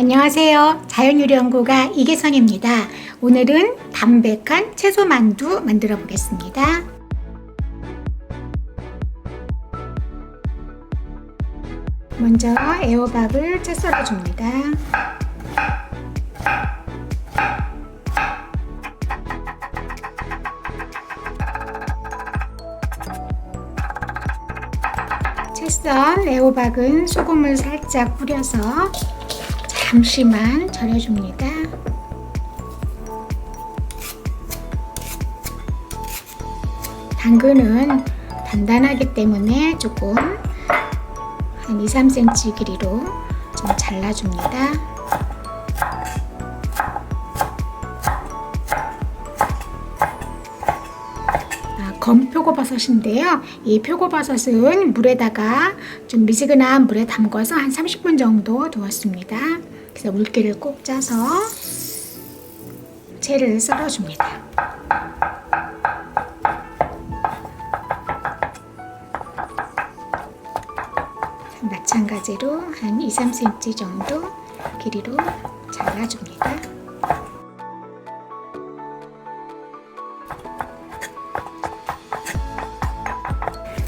안녕하세요. 자연유리연구가 이계선입니다. 오늘은 담백한 채소 만두 만들어 보겠습니다. 먼저 애호박을 채 썰어 줍니다. 채썬 애호박은 소금을 살짝 뿌려서 잠시만 절여줍니다. 당근은 단단하기 때문에 조금 한 2, 3cm 길이로 좀 잘라줍니다. 아, 검표고버섯인데요. 이 표고버섯은 물에다가 좀 미지근한 물에 담궈서 한 30분 정도 두었습니다. 그래서 물기를 꼭 짜서 채를 썰어줍니다. 마찬가지로 한 2, 3cm 정도 길이로 잘라줍니다.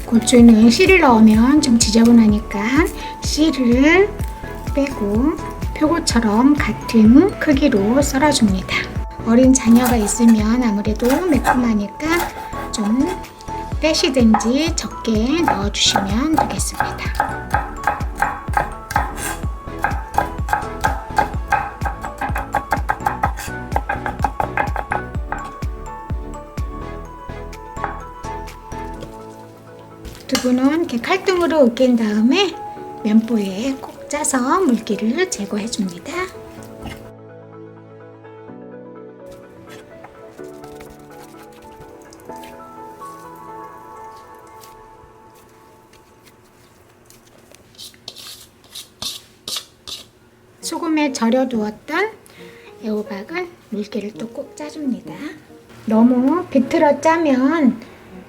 고추는 씨를 넣으면 좀 지저분하니까 씨를 빼고 표고처럼 같은 크기로 썰어줍니다. 어린 자녀가 있으면 아무래도 매콤하니까 좀 떼시든지 적게 넣어주시면 되겠습니다. 두부는 이렇게 칼등으로 으깬 다음에 면보에 꼭 짜서 물기를 제거해 줍니다. 소금에 절여 두었던 애호박은 물기를 또 꼭 짜줍니다. 너무 비틀어 짜면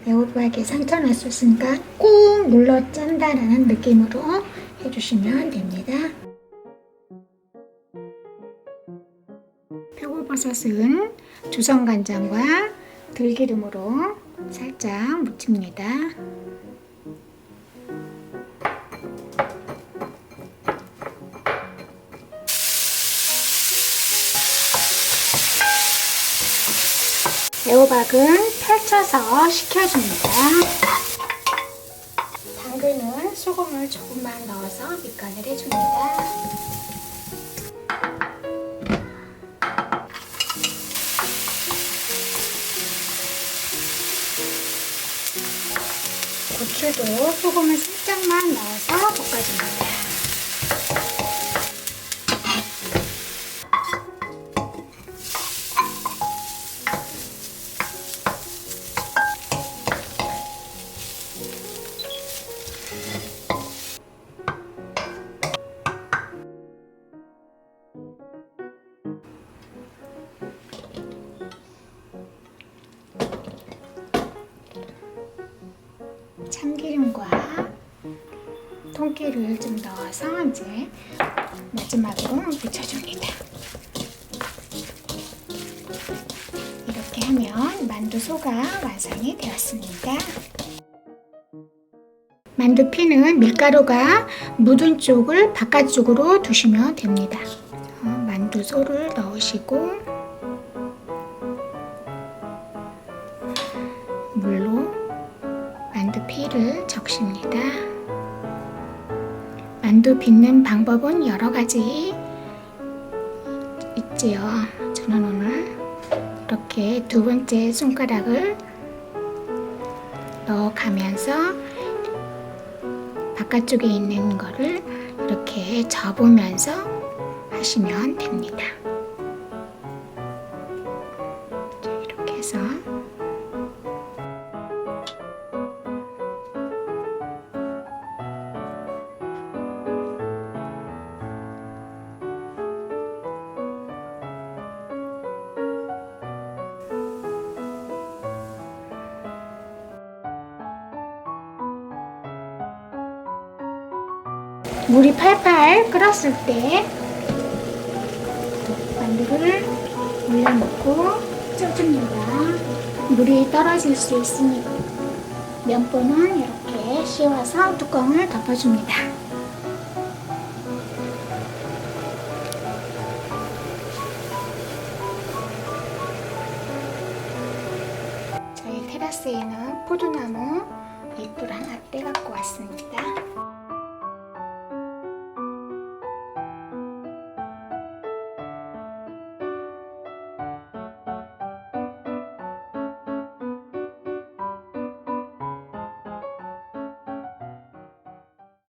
애호박에 상처 있으니까 꾹 눌러 짠다라는 느낌으로 해주시면 됩니다. 표고버섯은 주성간장과 들기름으로 살짝 무칩니다. 애호박은 펼쳐서 식혀줍니다. 소금을 조금만 넣어서 밑간을 해줍니다. 고추도 소금을 살짝만 넣어서 볶아줍니다. 통깨를 좀 넣어서 이제 마지막으로 묻혀줍니다. 이렇게 하면 만두 소가 완성이 되었습니다. 만두 피는 밀가루가 묻은 쪽을 바깥쪽으로 두시면 됩니다. 어, 만두 소를 넣으시고 물로 만두 피를 적십니다. 만두 빚는 방법은 여러 가지 있지요. 저는 오늘 이렇게 두 번째 손가락을 넣어가면서 바깥쪽에 있는 거를 이렇게 접으면서 하시면 됩니다. 물이 팔팔 끓었을 때 물을 올려놓고 쪄줍니다. 물이 떨어질 수 있으니까 면보는 이렇게 씌워서 뚜껑을 덮어줍니다. 저희 테라스에는 포도나무 잎을 하나 떼갖고 왔습니다.